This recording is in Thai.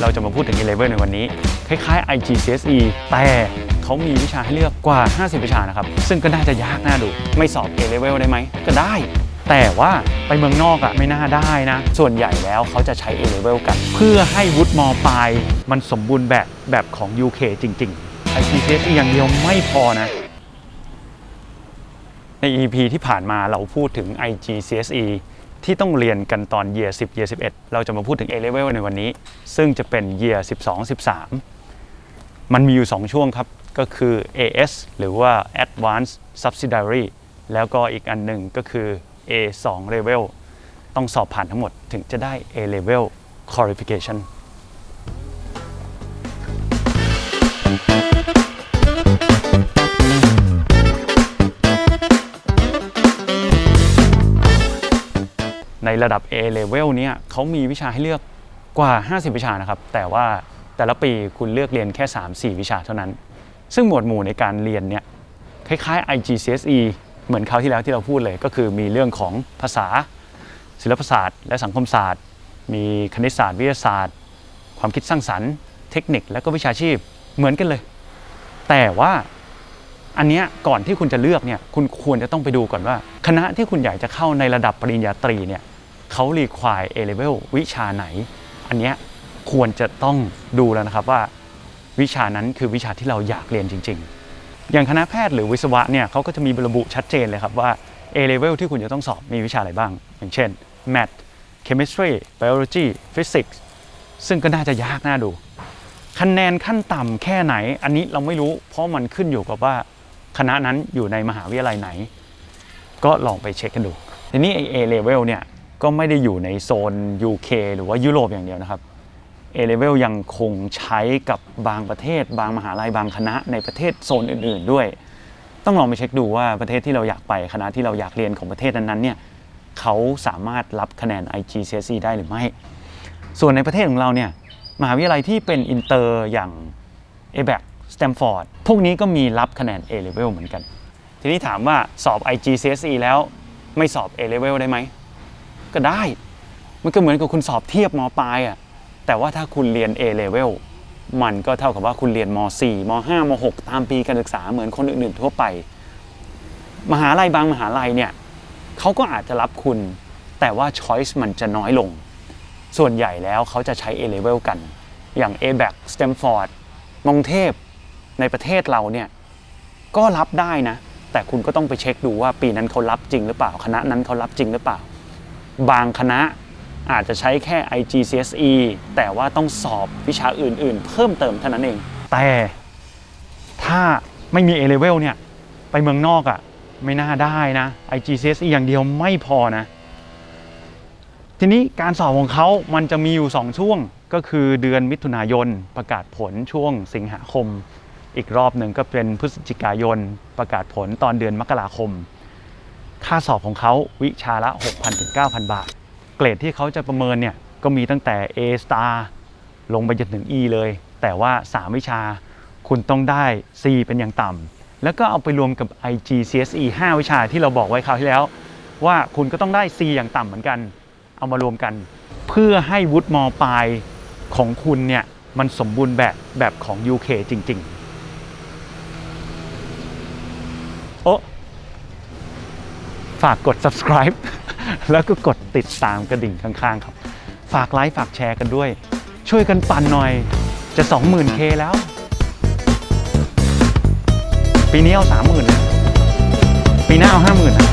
เราจะมาพูดถึง A level ในวันนี้ คล้ายๆ IGCSE แต่เขามีวิชาให้เลือกกว่า 50 วิชานะครับ ซึ่งก็น่าจะยากน่าดู ไม่สอบ A level ได้ไหม ก็ได้ แต่ว่าไปเมืองนอกอะไม่น่าได้นะ ส่วนใหญ่แล้วเขาจะใช้ A level กัน เพื่อให้วุฒิมปลายมันสมบูรณ์แบบแบบของ UK จริง ๆ IGCSE อย่างเดียวไม่พอนะใน EP ที่ผ่านมาเราพูดถึง IGCSE ที่ต้องเรียนกันตอน Year 10 Year 11 เราจะมาพูดถึง A Level ในวันนี้ ซึ่งจะเป็น Year 12 13 มันมีอยู่ 2 ช่วงครับ ก็คือ AS หรือว่า Advanced Subsidiary แล้วก็อีกอันหนึ่งก็คือ A2 Level ต้องสอบผ่านทั้งหมดถึงจะได้ A Level Qualification ในระดับ A level เนี่ยเขามีวิชาให้เลือกกว่า 50 วิชานะครับ แต่ว่าแต่ละปีคุณเลือกเรียนแค่ 3-4 วิชาเท่านั้น ซึ่งหมวดหมู่ในการเรียนเนี่ยคล้ายๆ IGCSE เหมือนคราวที่แล้วที่เราพูดเลย ก็คือมีเรื่องของภาษา ศิลปศาสตร์ และสังคมศาสตร์ มีคณิตศาสตร์ วิทยาศาสตร์ ความคิดสร้างสรรค์ เทคนิคและก็วิชาชีพเหมือนกันเลย แต่ว่าอันเนี้ยก่อนที่คุณจะเลือกเนี่ยคุณควรจะต้องไปดูก่อนว่า คณะที่คุณอยากจะเข้าในระดับปริญญาตรีเนี่ย เขารีควาย A level วิชาไหน อันเนี้ยควรจะต้องดูแล้วนะครับว่า วิชานั้นคือวิชาที่เราอยากเรียนจริง ๆ อย่างคณะแพทย์หรือวิศวะเนี่ยเขาก็จะมีระบุชัดเจนเลยครับว่า A level ที่คุณจะต้องสอบมีวิชาอะไรบ้าง อย่างเช่น Math Chemistry Biology Physics ซึ่งก็น่าจะยากน่าดู คะแนนขั้นต่ำแค่ไหน อันนี้เราไม่รู้ เพราะมันขึ้นอยู่กับว่าคณะนั้นอยู่ในมหาวิทยาลัยไหน ก็ลองไปเช็คกันดูทีนี้ไอ A level เนี่ย ก็ไม่ได้อยู่ในโซน UK หรือว่ายุโรปอย่างเดียวนะครับ A level ยังคงใช้กับบางประเทศ บางมหาลัยบางคณะในประเทศโซนอื่น ๆ ด้วย ต้องลองไปเช็คดูว่าประเทศที่เราอยากไปคณะที่เราอยากเรียนของประเทศนั้นๆเนี่ยเขาสามารถรับคะแนน IGCSE ได้หรือไม่ ส่วนในประเทศของเราเนี่ยมหาวิทยาลัยที่เป็นอินเตอร์อย่าง a b a c Stanford พวกนี้ก็มีรับคะแนน A level เหมือนกัน ทีนี้ถามว่าสอบ IGCSE แล้วไม่สอบ A level ได้ไหม ก็ได้ มันก็เหมือนกับคุณสอบเทียบมปลายอะ่ะ แต่ว่าถ้าคุณเรียน A level มันก็เท่ากับว่าคุณเรียนม 4 ม 5 ม 6 ตามปีการศึกษาเหมือนคนอื่นๆทั่วไป มหาลัยบางมหาลัยเนี่ยเขาก็อาจจะรับคุณ แต่ว่า choice มันจะน้อยลง ส่วนใหญ่แล้วเขาจะใช้ A level กัน อย่าง a b a c Stanford มงเทพในประเทศเราเนี่ยก็รับได้นะ แต่คุณก็ต้องไปเช็คดูว่าปีนั้นเขารับจริงหรือเปล่า คณะนั้นเขารับจริงหรือเปล่า บางคณะอาจจะใช้แค่ IGCSE แต่ว่าต้องสอบวิชาอื่น ๆ เพิ่มเติมเท่านั้นเอง แต่ถ้าไม่มี A level เนี่ย ไปเมืองนอกอะ่ะ ไม่น่าได้นะ IGCSE อย่างเดียวไม่พอนะ ทีนี้การสอบของเขามันจะมีอยู่ 2 ช่วง ก็คือเดือนมิถุนายนประกาศผลช่วงสิงหาคม อีกรอบหนึ่งก็เป็นพฤศจิกายนประกาศผลตอนเดือนมกราคม ค่าสอบของเขาวิชาละ 6,000ถึง9,000 บาท เกรดที่เขาจะประเมินเนี่ยก็มีตั้งแต่ A star ลงไปจนถึง E เลย แต่ว่า 3 วิชาคุณต้องได้ C เป็นอย่างต่ำแล้วก็เอาไปรวมกับ IGCSE 5 วิชาที่เราบอกไว้คราวที่แล้ว ว่าคุณก็ต้องได้ C อย่างต่ำเหมือนกัน เอามารวมกัน เพื่อให้วุฒิมปลายของคุณเนี่ยมันสมบูรณ์แบบแบบของ UK จริง ๆ โอ้ ฝากกด subscribe แล้วก็กดติดตามกระดิ่งข้างๆครับ ฝากไลค์ฝากแชร์กันด้วย ช่วยกันปั่นหน่อยจะ 20,000K แล้ว ปีนี้เอา 30,000นะปีหน้าเอา 50,000นะ